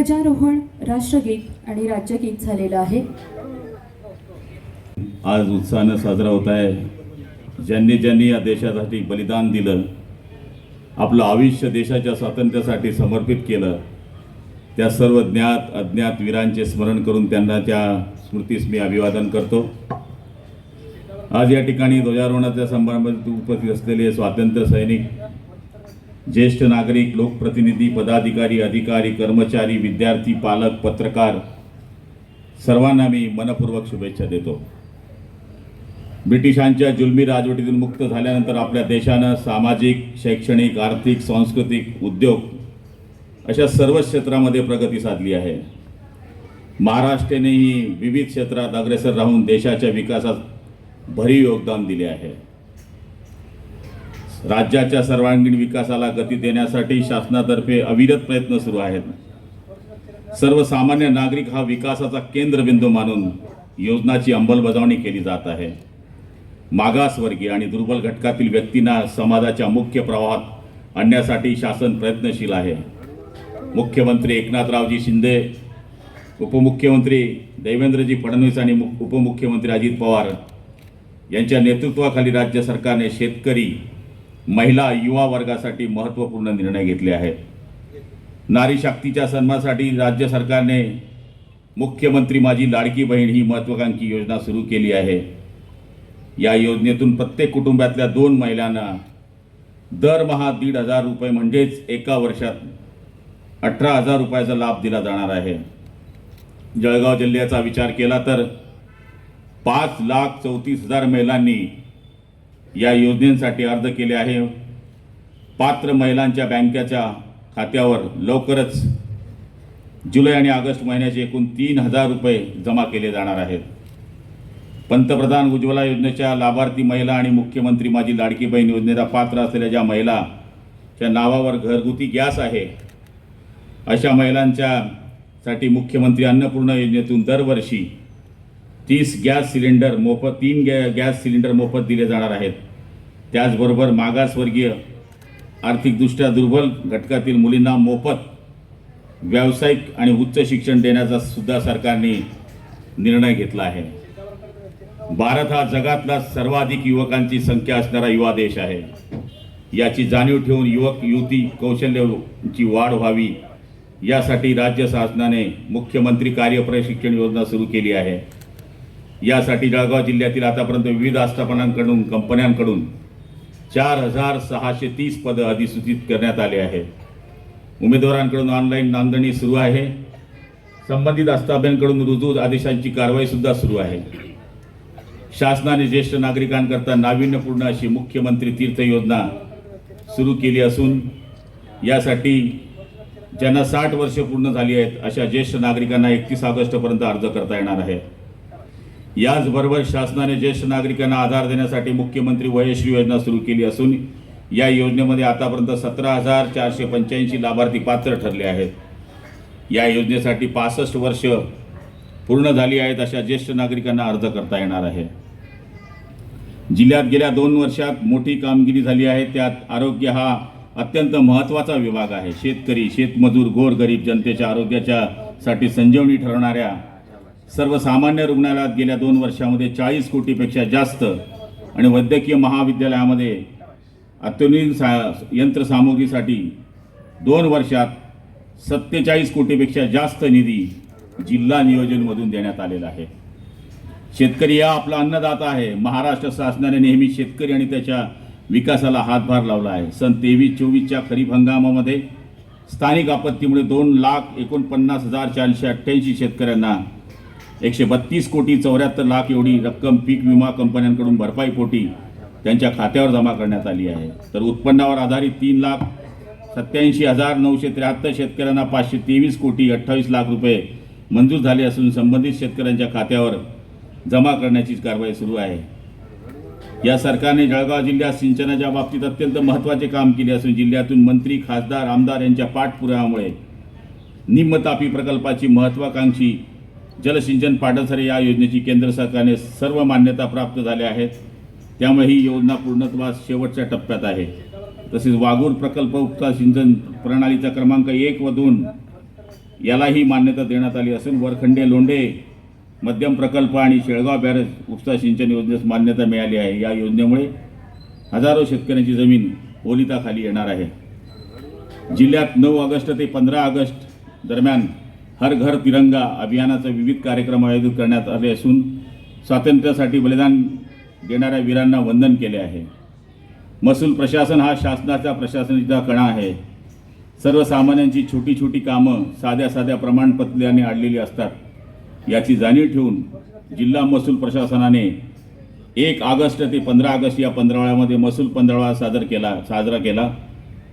ध्वजारोहण राष्ट्रगीत आणि राज्यगीत झालेलं आहे. आज उत्साहानं साजरा होत आहे. ज्यांनी ज्यांनी या देशासाठी बलिदान दिलं आपलं आयुष्य देशाच्या स्वातंत्र्यासाठी समर्पित केलं त्या सर्व ज्ञात अज्ञात वीरांचे स्मरण करून त्यांना त्या स्मृतीस मी अभिवादन करतो. आज या ठिकाणी ध्वजारोहणाच्या समारंभात उपस्थित असलेले स्वातंत्र्य सैनिक ज्येष्ठ नागरिक लोकप्रतिनिधी पदाधिकारी अधिकारी कर्मचारी विद्यार्थी पालक पत्रकार सर्वांना मी मनपूर्वक शुभेच्छा देतो. ब्रिटिशांच्या जुलमी राजवटीतून मुक्त झाल्यानंतर आपल्या देशानं सामाजिक शैक्षणिक आर्थिक सांस्कृतिक उद्योग अशा सर्व क्षेत्रामध्ये प्रगती साधली आहे. महाराष्ट्रानेही विविध क्षेत्रात अग्रेसर राहून देशाच्या विकासात भरीव योगदान दिले आहे. राज्याच्या सर्वांगीण विकासाला गती देण्यासाठी शासनातर्फे अविरत प्रयत्न सुरू आहेत. सर्वसामान्य नागरिक हा विकासाचा केंद्रबिंदू मानून योजनाची अंमलबजावणी केली जात आहे. मागासवर्गीय आणि दुर्बल घटकातील व्यक्तींना समाजाच्या मुख्य प्रवाहात आणण्यासाठी शासन प्रयत्नशील आहे. मुख्यमंत्री एकनाथरावजी शिंदे उपमुख्यमंत्री देवेंद्रजी फडणवीस आणि मु- उपमुख्यमंत्री अजित पवार यांच्या नेतृत्वाखाली राज्य सरकारने शेतकरी महिला युवा वर्गासाठी महत्त्वपूर्ण निर्णय घेतले आहेत. नारी शक्तीच्या सन्मानासाठी राज्य सरकारने मुख्यमंत्री माझी लाडकी बहीण ही महत्त्वाकांक्षी योजना सुरू केली आहे. या योजनेतून प्रत्येक कुटुंबातल्या दोन महिलांना दरमहा दीड हजार रुपये म्हणजेच एका वर्षात अठरा हजार रुपयाचा लाभ दिला जाणार आहे. जळगाव जिल्ह्याचा विचार केला तर पाच लाख चौतीस हजार महिलांनी या योजनेसाठी अर्ज केले आहे. पात्र महिलांच्या बँकेच्या खात्यावर लवकरच जुलै आणि ऑगस्ट महिन्याचे एकूण तीन हजार रुपये जमा केले जाणार आहेत. पंतप्रधान उज्ज्वला योजनेच्या लाभार्थी महिला आणि मुख्यमंत्री माझी लाडकी बहीण योजनेला पात्र असलेल्या ज्या महिलाच्या नावावर घरगुती गॅस आहे अशा महिलांच्या साठी मुख्यमंत्री अन्नपूर्णा योजनेतून दरवर्षी तीस गॅस सिलेंडर मोफत तीन गॅ गॅस सिलेंडर मोफत दिले जाणार आहेत. त्याचबरोबर मागासवर्गीय आर्थिकदृष्ट्या दुर्बल घटकातील मुलींना मोफत व्यावसायिक आणि उच्च शिक्षण देण्याचा सुद्धा सरकारने निर्णय घेतला आहे. भारत हा जगातला सर्वाधिक युवकांची संख्या असणारा युवा देश आहे. याची जाणीव ठेवून युवक युवती कौशल्याची वाढ व्हावी यासाठी राज्य शासनाने मुख्यमंत्री कार्य प्रशिक्षण योजना सुरू केली आहे. यासाठी जळगाव जिल्ह्यातील आतापर्यंत विविध आस्थापनांकडून कंपन्यांकडून चार हजार सहाशे तीस पदं अधिसूचित करण्यात आले आहेत. उमेदवारांकडून ऑनलाईन नोंदणी सुरू आहे. संबंधित आस्थापनांकडून रुजू आदेशांची कारवाईसुद्धा सुरू आहे. शासनाने ज्येष्ठ नागरिकांकरता नाविन्यपूर्ण अशी मुख्यमंत्री तीर्थ योजना सुरू केली असून यासाठी ज्यांना साठ वर्ष पूर्ण झाली आहेत अशा ज्येष्ठ नागरिकांना एकतीस ऑगस्टपर्यंत अर्ज करता येणार आहे. याचबरोबर शासनाने ज्येष्ठ नागरिकांना आधार देण्यासाठी मुख्यमंत्री वयश्री योजना सुरू केली असून या योजनेमध्ये आतापर्यंत सतरा हजार चारशे पंच्याऐंशी लाभार्थी पात्र ठरले आहेत. या योजनेसाठी पासष्ट वर्ष पूर्ण झाली आहेत अशा ज्येष्ठ नागरिकांना अर्ज करता येणार आहे. जिल्ह्यात गेल्या दोन वर्षात मोठी कामगिरी झाली आहे. त्यात आरोग्य हा अत्यंत महत्त्वाचा विभाग आहे. शेतकरी शेतमजूर गोरगरीब जनतेच्या आरोग्याच्या साठी संजीवनी ठरणाऱ्या सर्वसामान्य रुग्णालयात गेल्या दोन वर्षामध्ये चाळीस कोटीपेक्षा जास्त आणि वैद्यकीय महाविद्यालयामध्ये अत्याधुनिक सा यंत्रसामुग्रीसाठी दोन वर्षात सत्तेचाळीस कोटीपेक्षा जास्त निधी जिल्हा नियोजनमधून देण्यात आलेला आहे. शेतकरी हा आपला अन्नदाता आहे. महाराष्ट्र शासनाने नेहमी शेतकरी आणि त्याच्या विकासाला हातभार लावला आहे. सन तेवीस चोवीसच्या खरीप हंगामामध्ये स्थानिक आपत्तीमुळे दोन लाख एकोणपन्नास हजार चारशे अठ्ठ्याऐंशी शेतकऱ्यांना एकशे बत्तीस कोटी चौऱ्याहत्तर लाख एवढी रक्कम पीक विमा कंपन्यांकडून भरपाईपोटी त्यांच्या खात्यावर जमा करण्यात आली आहे. तर उत्पन्नावर आधारित तीन लाख सत्याऐंशी हजार नऊशे त्र्याहत्तर शेतकऱ्यांना पाचशे तेवीस कोटी अठ्ठावीस लाख रुपये मंजूर झाले असून संबंधित शेतकऱ्यांच्या खात्यावर जमा करण्याची कारवाई सुरू आहे. या सरकारने जळगाव जिल्ह्यात सिंचनाच्या बाबतीत अत्यंत महत्त्वाचे काम केले असून जिल्ह्यातून मंत्री खासदार आमदार यांच्या पाठपुराव्यामुळे निम्नतापी प्रकल्पाची महत्त्वाकांक्षी जलसिंचन पाटणसरे या योजनेची केंद्र सरकारने सर्व मान्यता प्राप्त झाल्या आहेत. त्यामुळे ही योजना पूर्णत्वास शेवटच्या टप्प्यात आहे. तसेच वाघूर प्रकल्प उपसा सिंचन प्रणालीचा क्रमांक एक व दोन यालाही मान्यता देण्यात आली असून वरखंडे लोंढे मध्यम प्रकल्प आणि शेळगाव बॅरेज उपसा सिंचन योजनेस मान्यता मिळाली आहे. या योजनेमुळे हजारो शेतकऱ्यांची जमीन ओलिताखाली येणार आहे. जिल्ह्यात नऊ ऑगस्ट ते पंधरा ऑगस्ट दरम्यान हर घर तिरंगा अभियानाचा विविध कार्यक्रम आयोजित करण्यात आले असून स्वातंत्र्यासाठी बलिदान देणाऱ्या वीरांना वंदन केले आहे. महसूल प्रशासन हा शासनाच्या प्रशासनाचा कणा आहे. सर्वसामान्यांची छोटी छोटी कामं साध्या साध्या प्रमाणपत्राने आणलेली असतात. याची जाणीव ठेवून जिल्हा महसूल प्रशासनाने एक ऑगस्ट ते पंधरा ऑगस्ट या पंधरवड्यामध्ये महसूल पंधरवडा सादर केला साजरा केला.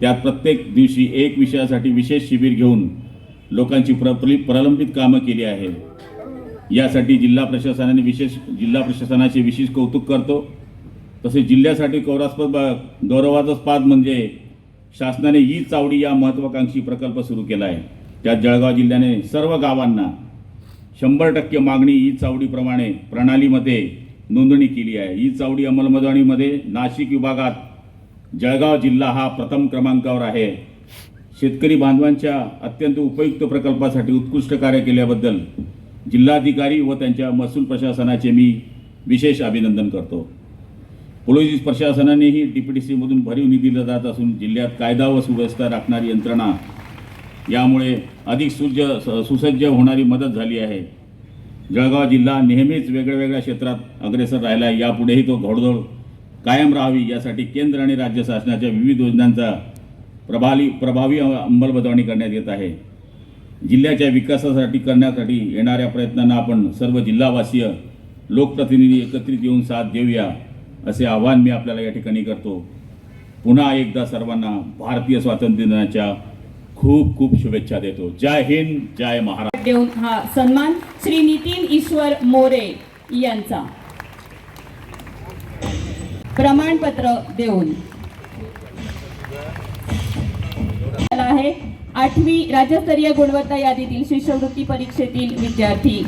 त्यात प्रत्येक दिवशी एक विषयासाठी विशेष शिबिर घेऊन लोकांची प्र प्रलंबित कामं केली आहेत यासाठी जिल्हा प्रशासनाने विशेष जिल्हा प्रशासनाचे विशेष कौतुक करतो. तसेच जिल्ह्यासाठी कौरास्पद ब- पाद म्हणजे शासनाने ई चावडी या महत्त्वाकांक्षी प्रकल्प सुरू केला आहे. त्यात जळगाव जिल्ह्याने सर्व गावांना शंभर टक्के मागणी ई चावडीप्रमाणे प्रणालीमध्ये नोंदणी केली आहे. ई चावडी अंमलबजावणीमध्ये नाशिक विभागात जळगाव जिल्हा हा प्रथम क्रमांकावर आहे. शेतकरी बांधवांच्या अत्यंत उपयुक्त प्रकल्पासाठी उत्कृष्ट कार्य केल्याबद्दल जिल्हाधिकारी व त्यांच्या महसूल प्रशासनाचे मी विशेष अभिनंदन करतो. पोलीस प्रशासनानेही डी पी टी सीमधून भरीव निधी दिला जात असून जिल्ह्यात कायदा व सुव्यवस्था राखणारी यंत्रणा यामुळे अधिक सुज सुसज्ज होणारी मदत झाली आहे. जळगाव जिल्हा नेहमीच वेगळ्या वेगळ्या क्षेत्रात अग्रेसर राहिला आहे यापुढेही तो घोडदौड कायम राहावी यासाठी केंद्र आणि राज्य शासनाच्या विविध योजनांचा प्रभावी प्रभावी अंमलबजावणी करण्यात येत आहे. जिल्ह्याच्या विकासासाठी करण्यासाठी येणाऱ्या प्रयत्नांना आपण सर्व जिल्हावासीय लोकप्रतिनिधी एकत्रित येऊन साथ देऊया असे आवाहन मी आपल्याला या ठिकाणी करतो. पुन्हा एकदा सर्वांना भारतीय स्वातंत्र्य दिनाच्या खूप खूप शुभेच्छा देतो. जय हिंद जय महाराष्ट्र. देऊन हा सन्मान श्री नितीन ईश्वर मोरे यांचा. प्रमाणपत्र देऊन. आहे. आठवी राज्यस्तरीय गुणवत्ता यादीतील शिष्यवृत्ती परीक्षेतील विद्यार्थी.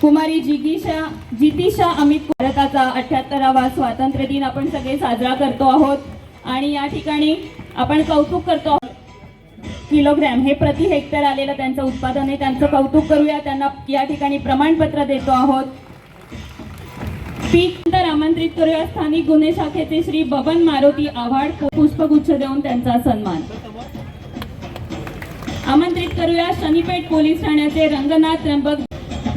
कुमारी जिगीशा जितिशा अमित भारताचा अठ्याहत्तरावा स्वातंत्र्य दिन आपण सगळे साजरा करतो आहोत. आणि या ठिकाणी आपण कौतुक करतो आहोत. किलोग्रॅम हे प्रति हेक्टर आलेलं त्यांचं उत्पादन आहे. त्यांचं कौतुक करूया. त्यांना या ठिकाणी प्रमाणपत्र देतो आहोत. पीक नंतर आमंत्रित करूया. स्थानिक गुन्हे शाखेचे श्री बबन मारुती आव्हाड पुष्पगुच्छ देऊन त्यांचा सन्मान. आमंत्रित करूया शनीपेठ पोलीस ठाण्याचे रंगनाथ त्र्यंबक.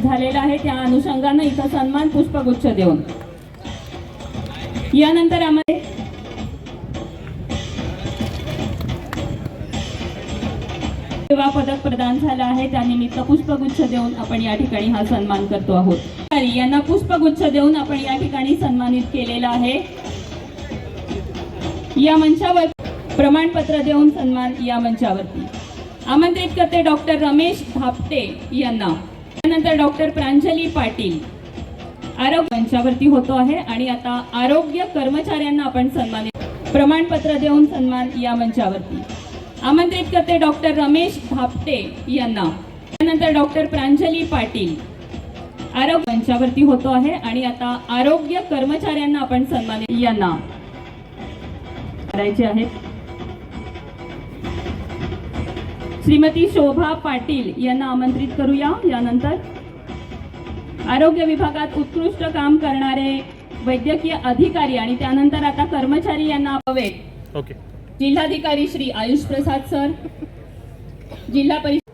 झालेला आहे त्या अनुषंगानं इथं सन्मान पुष्पगुच्छ देऊन. यानंतर आम्हाला सेवा पदक प्रदान झालं आहे. त्यानिमित्त पुष्पगुच्छ देऊन आपण या ठिकाणी हा सन्मान करतो आहोत. यांना पुष्पगुच्छ देऊन आपण या ठिकाणी सन्मानित केलेला आहे. या मंचावर प्रमाणपत्र देऊन सन्मान या मंचावरती. आमंत्रित करते डॉक्टर रमेश धापटे यांना. त्यानंतर डॉक्टर प्रांजली पाटील. आरोग्य मंचावरती होतो आहे आणि आता आरोग्य कर्मचाऱ्यांना आपण सन्मानित प्रमाणपत्र देऊन सन्मान या मंचावरती. आमंत्रित करते डॉक्टर रमेश धापटे यांना. त्यानंतर डॉक्टर प्रांजली पाटील. आरोग्य मंचावरती होतो आहे आणि आता आरोग्य कर्मचाऱ्यांना आपण सन्मानित यांना. करायचे आहेत. श्रीमती शोभा पाटील यांना आमंत्रित करूया. यानंतर आरोग्य विभागात उत्कृष्ट काम करणारे वैद्यकीय अधिकारी आणि त्यानंतर आता कर्मचारी यांना हवे ओके. जिल्हाधिकारी श्री आयुष प्रसाद सर जिल्हा परिषद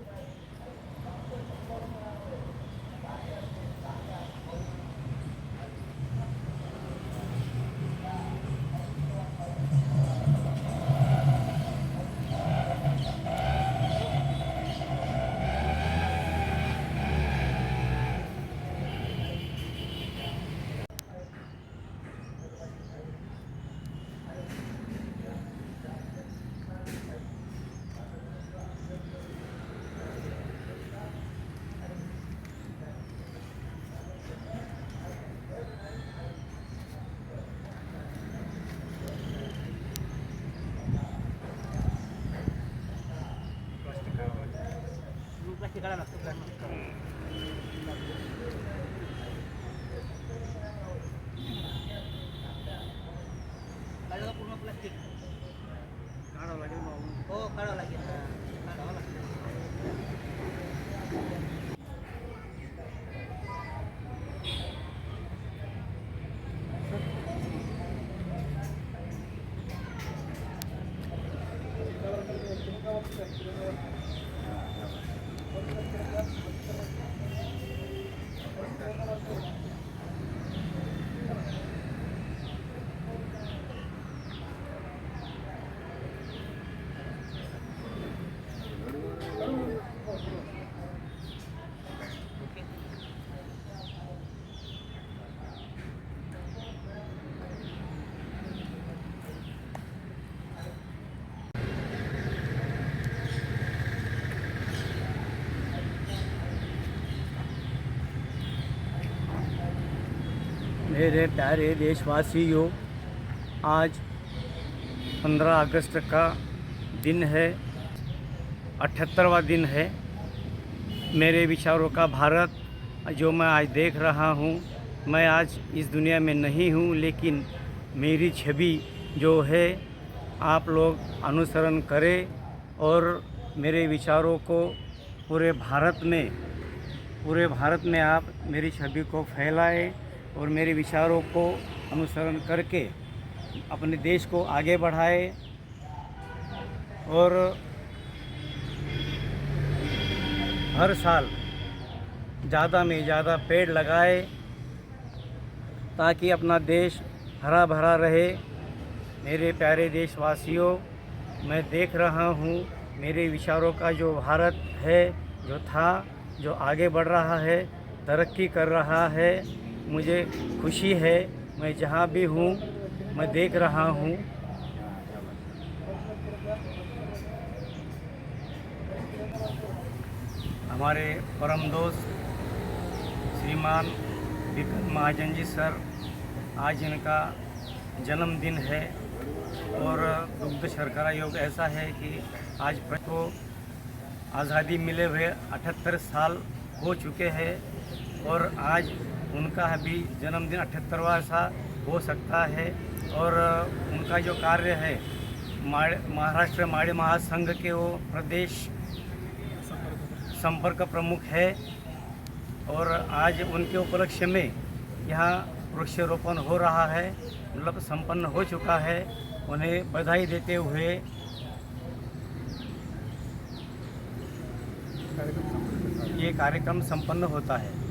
मेरे प्यारे देशवासियों। आज 15 अगस्त का दिन है, अठहत्तरवा दिन है। मेरे विचारों का भारत, जो मैं आज देख रहा हूँ, मैं आज इस दुनिया में नहीं हूँ, लेकिन मेरी छवि जो है, आप लोग अनुसरण करें और मेरे विचारों को पूरे भारत में, पूरे भारत में आप मेरी छवि को फैलाएँ। और मेरे विचारों को अनुसरण करके अपने देश को आगे बढ़ाए और हर साल ज़्यादा में ज़्यादा पेड़ लगाए ताकि अपना देश हरा भरा रहे। मेरे प्यारे देशवासियों, मैं देख रहा हूँ मेरे विचारों का जो भारत है, जो था, जो आगे बढ़ रहा है, तरक्की कर रहा है। मुझे खुशी है, मैं जहाँ भी हूँ, मैं देख रहा हूँ। हमारे परम दोस्त श्रीमान विक्रम महाजन जी सर, आज इनका जन्मदिन है और दुग्ध शर्करा योग ऐसा है कि आज को आज़ादी मिले हुए अठहत्तर साल हो चुके हैं और आज उनका भी जन्मदिन अठहत्तरवा सा हो सकता है और उनका जो कार्य है महाराष्ट्र माड़ी महासंघ के वो प्रदेश संपर्क प्रमुख है और आज उनके उपलक्ष्य में यहाँ वृक्षारोपण हो रहा है मतलब संपन्न हो चुका है। उन्हें बधाई देते हुए ये कार्यक्रम संपन्न होता है।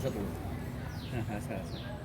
असं बोल असं असं